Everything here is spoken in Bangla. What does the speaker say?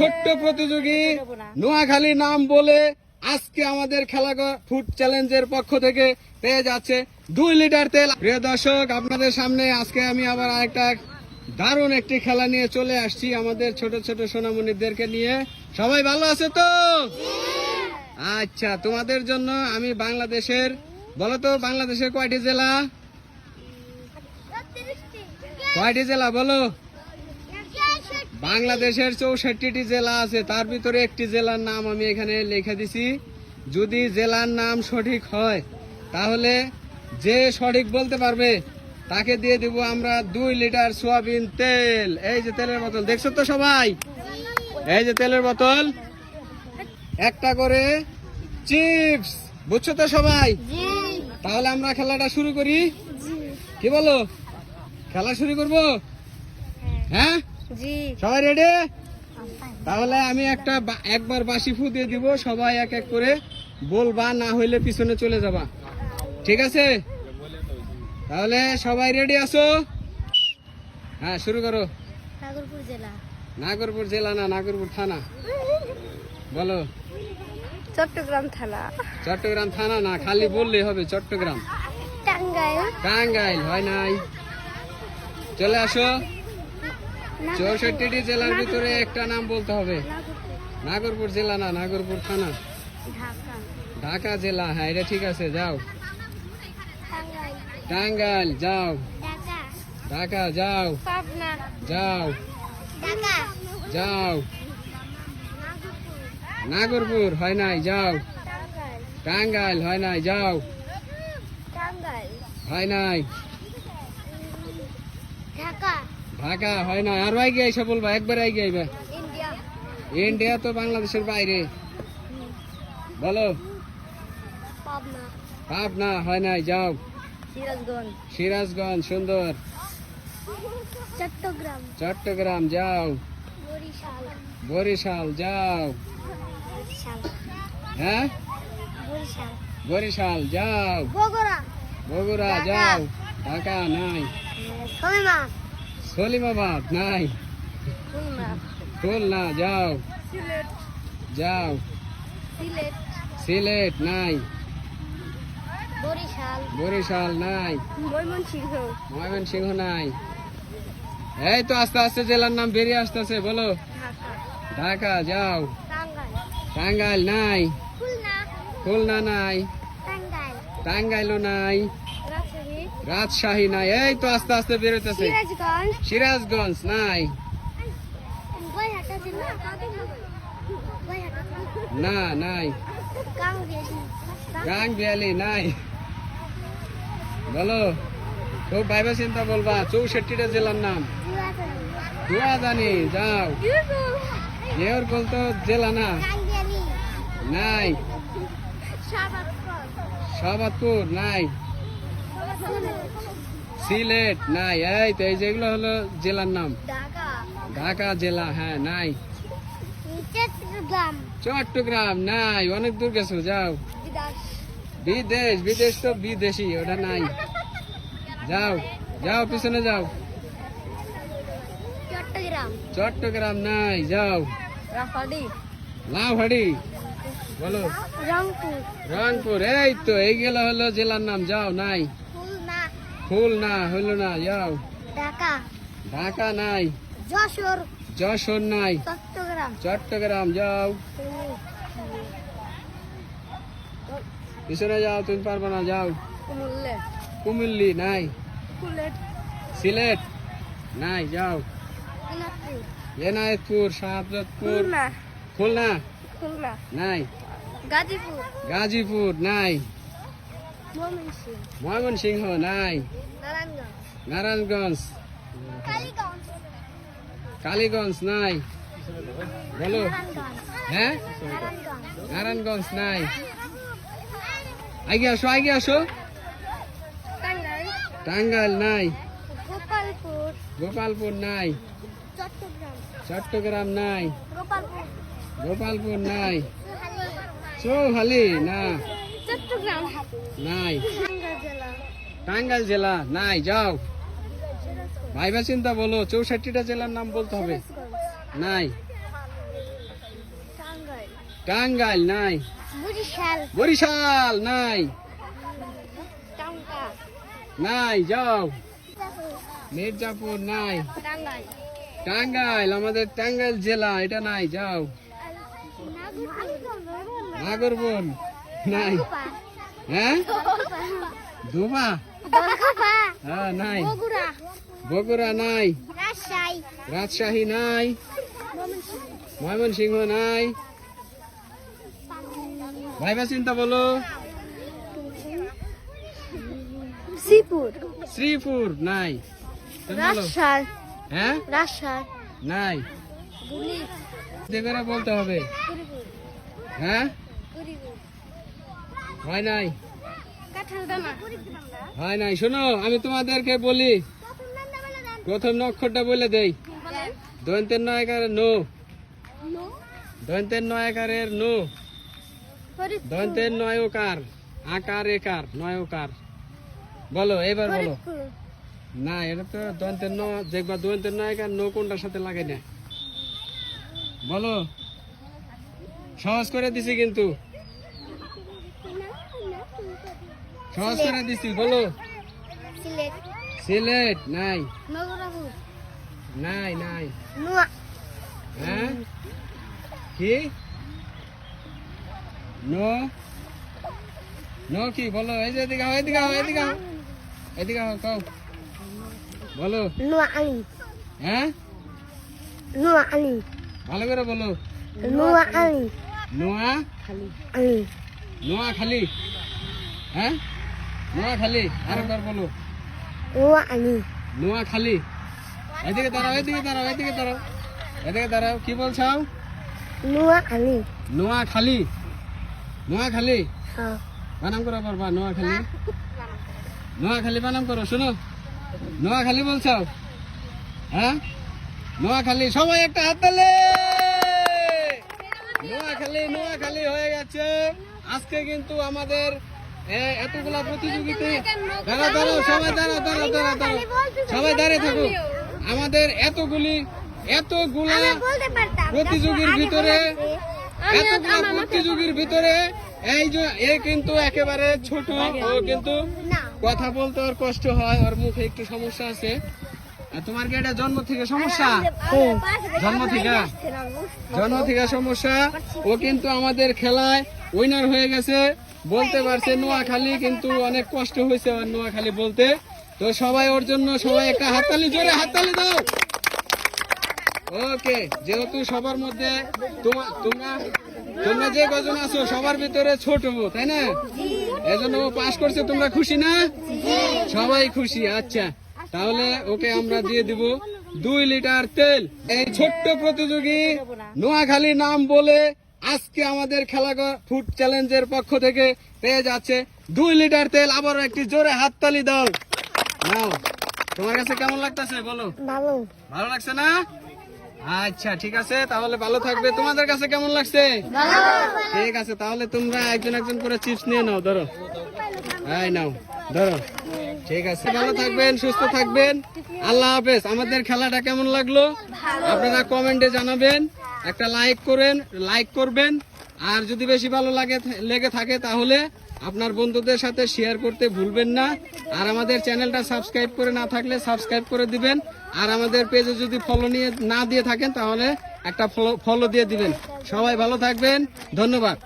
ছোট্ট প্রতিযোগী নোয়াখালী নাম বলে আজকে আমাদের খেলা ফুড চ্যালেঞ্জের পক্ষ থেকে পেয়ে যাচ্ছে দুই লিটার তেল। প্রিয় দর্শক আপনাদের সামনে আজকে আমি আবার আরেকটা দারুণ একটি খেলা নিয়ে চলে আসছি আমাদের ছোট ছোট সোনামণিদেরকে নিয়ে। সবাই ভালো আছে তো? আচ্ছা তোমাদের জন্য আমি বাংলাদেশের বলো তো বাংলাদেশের কয়টি জেলা? কয়টি জেলা বলো? বাংলাদেশের চৌষট্টিটি জেলা আছে তার ভিতরে একটি জেলার নাম আমি এখানে লিখে দিছি। যদি জেলার নাম সঠিক হয় তাহলে যে সঠিক বলতে পারবে তাকে দিয়ে দিব আমরা দুই লিটার সোয়াবিন তেল। এই যে তেলের বোতল দেখছ তো সবাই? এই যে তেলের বোতল। একটা করে চিপস বুঝছ তো সবাই? তাহলে আমরা খেলাটা শুরু করি। কি বলো? খেলা শুরু করব? হ্যাঁ? জি। সবাই রেডি তাহলে আমি একটা একবার বাসি ফু দিয়ে দিব সবাই এক এক করে বলবা না হইলে পিছনে চলে যাবা। ঠিক আছে? তাহলে সবাই রেডি আছো? হ্যাঁ শুরু করো। নাগরপুর জেলা। নাগরপুর জেলা না নাগরপুর থানা। বলো। চট্টগ্রাম থানা। চট্টগ্রাম থানা না খালি বললেই হবে চট্টগ্রাম। টাঙ্গাইল। টাঙ্গাইল হয় নাই। চলে আসো। চৌষট্টিটি জেলার ভিতরে একটা নাম বলতে হবে। নাগরপুর জেলা না নাগরপুর থানা? ঢাকা। জেলা হ্যাঁ এটা ঠিক আছে যাও। টাঙ্গাইল। যাও। ঢাকা। যাও। যাও। যাও। নাগরপুর হয় নাই যাও। টাঙ্গাইল। টাঙ্গাইল হয় নাই যাও। হয় নাই। ঢাকা। ঢাকা হয় নাই আর আগে এসে বলবা একবার আগে আইবা। ইন্ডিয়া। ইন্ডিয়া তো বাংলাদেশের বাইরে। বলো। পাবনা। হয় নাই যাও। সিরাজগঞ্জ। সিরাজগঞ্জ সুন্দর। চট্টগ্রাম। চট্টগ্রাম যাও। বরিশাল। যাও। হ্যাঁ? বরিশাল। যাও। বগুড়া। বগুড়া যাও। ঢাকা নাই। সলিমা সলিমাবাদ নাই। খুলনা। যাও। যাও। সিলেট। নাই। বরিশাল। বরিশাল নাই। ময়মনসিংহ। ময়মনসিংহ নাই। এই তো আস্তে আস্তে জেলার নাম বেরিয়ে আসতেছে বলো। ঢাকা। যাও। টাঙ্গাইল নাই। খুলনা। খুলনা নাই। টাঙ্গাইল। টাঙ্গাইলও নাই। রাজশাহী নাই এই তো আস্তে আস্তে বেরোতেছে সিরাজগঞ্জ। নাই। না নাই। গাং বিয়ালি নাই। বলো খুব ভাইবা চিন্তা বলবা চৌষট্টিটা জেলার নাম। দুয়া জানি যাও। এর বলতো জেলা না। নাই। শাহবাদপুর নাই। সিলেট নাই। এই তো এই যেগুলো হলো জেলার নাম। ঢাকা। জেলা হ্যাঁ নাই। চট্টগ্রাম। নাই। অনেক দূর গেছো যাও। বিদেশ। বিদেশ তো বিদেশি ওটা নাই। যাও যাও পিছনে যাও। চট্টগ্রাম। নাই যাও। লাউহাড়ি বলো। রংপুর। রংপুর এই তো এই গেল হলো জেলার নাম যাও নাই। খুলনা হলো না যাও। ঢাকা। ঢাকা নাই। যশোর। যশোর নাই। চট্টগ্রাম। চট্টগ্রাম যাও। পিছনে যাও তুমি পারবে না যাও। কুমুল্লে। কুমিল্লি নাই। সিলেট। নাই যাও। এনায়তপুর। খুলনা। খুলনা খুলনা। নাই। গাজীপুর। গাজীপুর নাই। ময়মনসিংহ নাই নারায়ণগঞ্জ কালীগঞ্জ নাই বলো হ্যাঁ নারায়ণগঞ্জ নাই আগে আসো আগে আসো টাঙ্গাইল নাই গোপালপুর নাই চট্টগ্রাম নাই গোপালপুর গোপালপুর নাই চৌহালি না চট্টগ্রাম নাই। টাঙ্গাইল জেলা। নাই যাও। ভাইবা চিন্তা বলো চৌষট্টিটা জেলার নাম বলতে হবে। নাই। টাঙ্গাইল। নাই। বরিশাল। নাই। নাই যাও। মির্জাপুর। নাই। টাঙ্গাইল। টাঙ্গাইল আমাদের টাঙ্গাইল জেলা এটা নাই যাও। নাগরবন নাই। হ্যাঁ? দুবা? হ্যাঁ নাই। বগুড়া। বগুড়া নাই। রাজশাহী। রাজশাহী নাই। ময়মনসিংহ নাই। ভাইবা চিন্তা বলো। শ্রীপুর। শ্রীপুর নাই। রাজশাহী। হ্যাঁ? রাজশাহী। নাই। দেখে বলতে হবে। হ্যাঁ? হয় নাই? হয় নাই। শোনো আমি তোমাদেরকে বলি প্রথম নক্ষরটা বলে দেই। দন্তের নয়কারের নো। দন্তের নয়কারের নো। দন্তের নয়কার আকার একার নয়কার। বলো এবার বলো। না এটা তো দন্তের ন দেখবা দন্তের নয়কার নো কোনটার সাথে লাগে না। বলো। সহজ করে দিছি কিন্তু। সহজ করে দিছি বলো। সিলেট সিলেট নাই। নগরাপুর নাই নাই। নোয়া হ্যাঁ কি নো নো কি বলো। এই যে এদিকে এদিকে এদিকে। এদিকে কও। বলো। নোয়া আনি হ্যাঁ নোয়া আনি ভালো করে বলো। নোয়া আনি নোয়া খালি। হ্যাঁ নোয়া খালি আরেকবার বলো। নোয়া আনি নোয়া খালি এদিকে দাঁড়াও এদিকে দাঁড়াও এদিকে দাঁড়াও। এদিকে দাঁড়াও কি বলছাও নোয়া আনি নোয়া খালি নোয়া খালি হ্যাঁ। বানাম করো পারবা নোয়াখালী। নোয়াখালী বানাম করো শোনো। নোয়াখালী বলছো? হ্যাঁ? নোয়াখালী সবাই একটা হাত তালে। নোয়াখালী নোয়াখালী হয়ে গেছে। আজকে কিন্তু আমাদের এতগুলা প্রতিযোগিতা। দাঁড়া দাঁড়াও সবাই দাঁড়াও দাঁড়াও সবাই দাঁড়িয়ে থাকো। আমাদের এতগুলি এতগুলা প্রতিযোগীর ভিতরে এতগুলা প্রতিযোগীর ভিতরে এই যে এ কিন্তু একেবারে ছোট ও কিন্তু কথা বলতে ওর কষ্ট হয় ওর মুখে একটু সমস্যা আছে। তোমার কি এটা জন্ম থেকে সমস্যা? জন্ম থেকে? জন্ম থেকে সমস্যা। ও কিন্তু আমাদের খেলায় উইনার হয়ে গেছে। বলতে পারছে, নোয়াখালী কিন্তু অনেক কষ্ট হয়েছে ওর নোয়াখালী বলতে। তো সবাই ওর জন্য সবাই একটা হাততালি, জোরে হাততালি দাও। ওকে, যেহেতু সবার মধ্যে তোমরা তোমরা যে কজন আছো, সবার ভিতরে ছোট, তাই না? এজন্য ও পাশ করছে, তোমরা খুশি না? সবাই খুশি আচ্ছা। তাহলে ওকে আমরা দিয়ে দিব দুই লিটার তেল। এই ছোট্ট প্রতিযোগী নোয়াখালী নাম বলে আজকে আমাদের খেলা ফুড চ্যালেঞ্জের পক্ষ থেকে পেয়ে যাচ্ছে দুই লিটার তেল আবার একটি জোরে হাততালি দাও। নাও তোমার কাছে কেমন লাগতেছে বলো? ভালো। ভালো লাগছে না? আচ্ছা ঠিক আছে তাহলে ভালো থাকবে। তোমাদের কাছে কেমন লাগছে? ঠিক আছে তাহলে তোমরা একজন একজন করে চিপস নিয়ে নাও ধরো। এই নাও ধরো। ঠিক আছে ভালো থাকবেন সুস্থ থাকবেন। আল্লাহ হাফেজ আমাদের খেলাটা কেমন লাগল? আপনারা কমেন্টে জানাবেন। একটা লাইক করেন লাইক করবেন। আর যদি বেশি ভালো লাগে, লেগে থাকে, তাহলে আপনার বন্ধুদের সাথে শেয়ার করতে ভুলবেন না। আর আমাদের চ্যানেলটা সাবস্ক্রাইব করে না থাকলে সাবস্ক্রাইব করে দিবেন। আর আমাদের পেজে যদি ফলো নিয়ে, না দিয়ে থাকেন, তাহলে একটা ফলো ফলো দিয়ে দিবেন। সবাই ভালো থাকবেন। ধন্যবাদ।